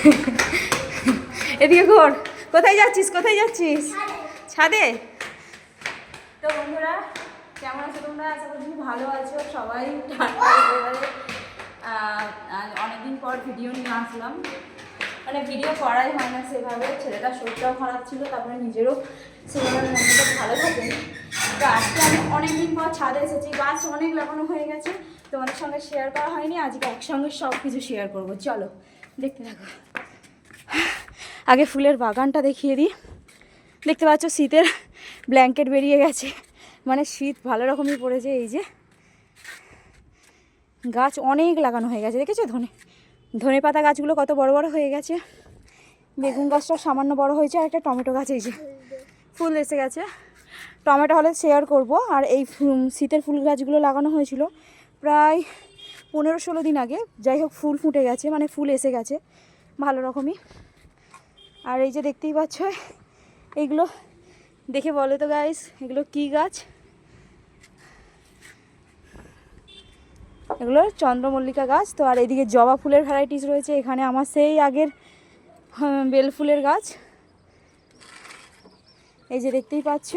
এদিকে ঘোর, কোথায় যাচ্ছিস কোথায় যাচ্ছিস? ছাদে? তো বন্ধুরা, কেমন আছো তোমরা? আশা করি তুমি ভালো আছো সবাই। অনেকদিন পর ভিডিও নিয়ে আসলাম। মানে ভিডিও করাই হয় না সেভাবে। ছেলেটা শরীরটাও খারাপ ছিল, তারপরে নিজেরও সেভাবে মনটা ভালো থাকে। তো আজকে আমি অনেকদিন পর ছাদে এসেছি। গাছ অনেক লাগানো হয়ে গেছে। তোমাদের সঙ্গে শেয়ার করা হয়নি। আজকে একসঙ্গে সব কিছু শেয়ার করব। চলো। দেখতে থাকো। আগে ফুলের বাগানটা দেখিয়ে দিই। দেখতে পাচ্ছ শীতের ব্ল্যাঙ্কেট বেরিয়ে গেছে। মানে শীত ভালো রকমই পড়েছে এই যে। গাছ অনেক লাগানো হয়ে গেছে, দেখেছ? ধনে ধনে পাতা গাছগুলো কত বড় বড় হয়ে গেছে। বেগুন গাছটা সামান্য বড় হয়েছে আর একটা টমেটো গাছ এই যে। ফুল এসে গেছে। টমেটো হলে শেয়ার করব। আর এই শীতের ফুল গাছগুলো লাগানো হয়েছিল। প্রায় পনেরো ষোলো দিন আগে, যাই হোক ফুল ফুটে গেছে মানে ফুল এসে গেছে, ভালো রকমই। আর এই যে দেখতেই পাচ্ছ এইগুলো দেখে বলো তো গাইস এগুলো কি গাছ? এগুলো চন্দ্রমল্লিকা গাছ, তো আর এদিকে জবা ফুলের ভ্যারাইটিস রয়েছে, এখানে আমার সেই আগের বেল ফুলের গাছ। এই যে দেখতেই পাচ্ছ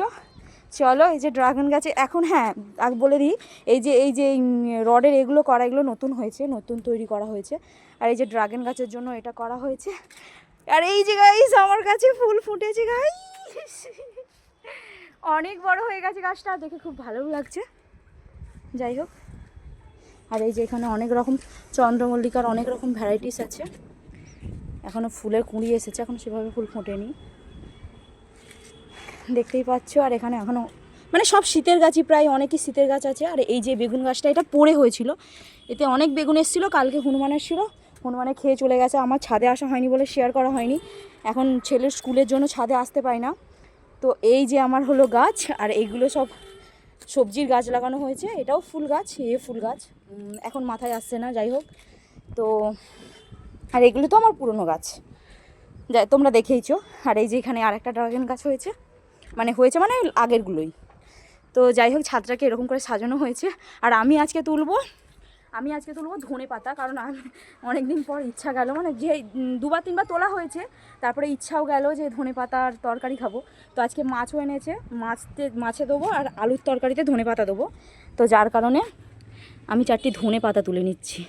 চলো, এই যে ড্রাগন গাছে, এখন হ্যাঁ আগে বলে দিই, এই যে এই যে রডের এগুলো করা, এগুলো নতুন হয়েছে, নতুন তৈরি করা হয়েছে, আর এই যে ড্রাগন গাছের জন্য এটা করা হয়েছে। আর এই যে গাইস আমার কাছে ফুল ফুটেছে গাইস অনেক বড় হয়ে গেছে গাছটা, দেখে খুব ভালোও লাগছে। যাই হোক, আর এই যে এখানে অনেক রকম চন্দ্রমল্লিকার অনেক রকম ভ্যারাইটিস আছে। এখনও ফুলের কুঁড়ি এসেছে, এখন সেভাবে ফুল ফোটেনি। দেখতেই পাচ্ছ, আর এখানে এখনও মানে সব শীতের গাছই প্রায় অনেকই শীতের গাছ আছে। আর এই যে বেগুন গাছটা, এটা পড়ে হয়েছিল। এতে অনেক বেগুন এসেছিল, কালকে হনুমানের ছিল হনুমানে খেয়ে চলে গেছে, আমার ছাদে আসা হয়নি বলে শেয়ার করা হয়নি। এখন ছেলের স্কুলের জন্য ছাদে আসতে পাই না। তো এই যে আমার হলো গাছ, আর এইগুলো সব সবজির গাছ লাগানো হয়েছে। এটাও ফুল গাছ, এ ফুল গাছ। এখন মাথায় আসছে না, যাই হোক। তো, আর এগুলো তো আমার পুরনো গাছ। যাই, তোমরা দেখেইছো। আর এই যে এখানে আর একটা ড্রাগন গাছ হয়েছে। মানে হয়েছে মানে আগেরগুলোই। তো যাই হোক ছাদটাকে এরকম করে সাজানো হয়েছে। আর আমি আজকে তুলবো, আমি আজকে তুলবো ধনে পাতা, কারণ আমি অনেক দিন পর ইচ্ছা গেল মানে যে দুবার তিনবার তোলা হয়েছে, তারপরে ইচ্ছাও গেল যে ধনে পাতার তরকারি খাব। তো আজকে মাছও এনেছে, মাছতে, মাছে দেবো আর আলুর তরকারিতে ধনে পাতা দেবো। তো যার কারণে আমি চারটি ধনে পাতা তুলে নিচ্ছি।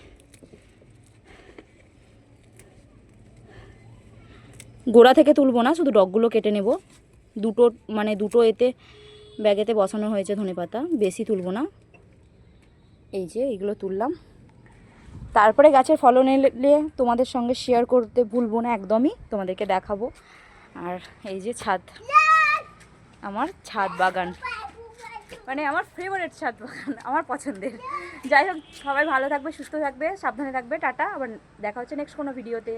গোড়া থেকে তুলবো না, শুধু ডগগুলো কেটে নেব। দুটো মানে দুটো এতে, ব্যাগেতে বসানো হয়েছে ধনে পাতা, বেশি তুলবো না। এই যে এইগুলো তুললাম। তারপরে গাছের ফলন এলে তোমাদের সঙ্গে শেয়ার করতে ভুলবো না, একদমই তোমাদেরকে দেখাবো। আর এই যে ছাদ, আমার ছাদ বাগান। মানে আমার ফেভারিট ছাদ বাগান, আমার পছন্দের। যাই হোক, সবাই ভালো থাকবে, সুস্থ থাকবে, সাবধানে থাকবে, টাটা, আবার দেখা হচ্ছে নেক্সট কোনো ভিডিওতে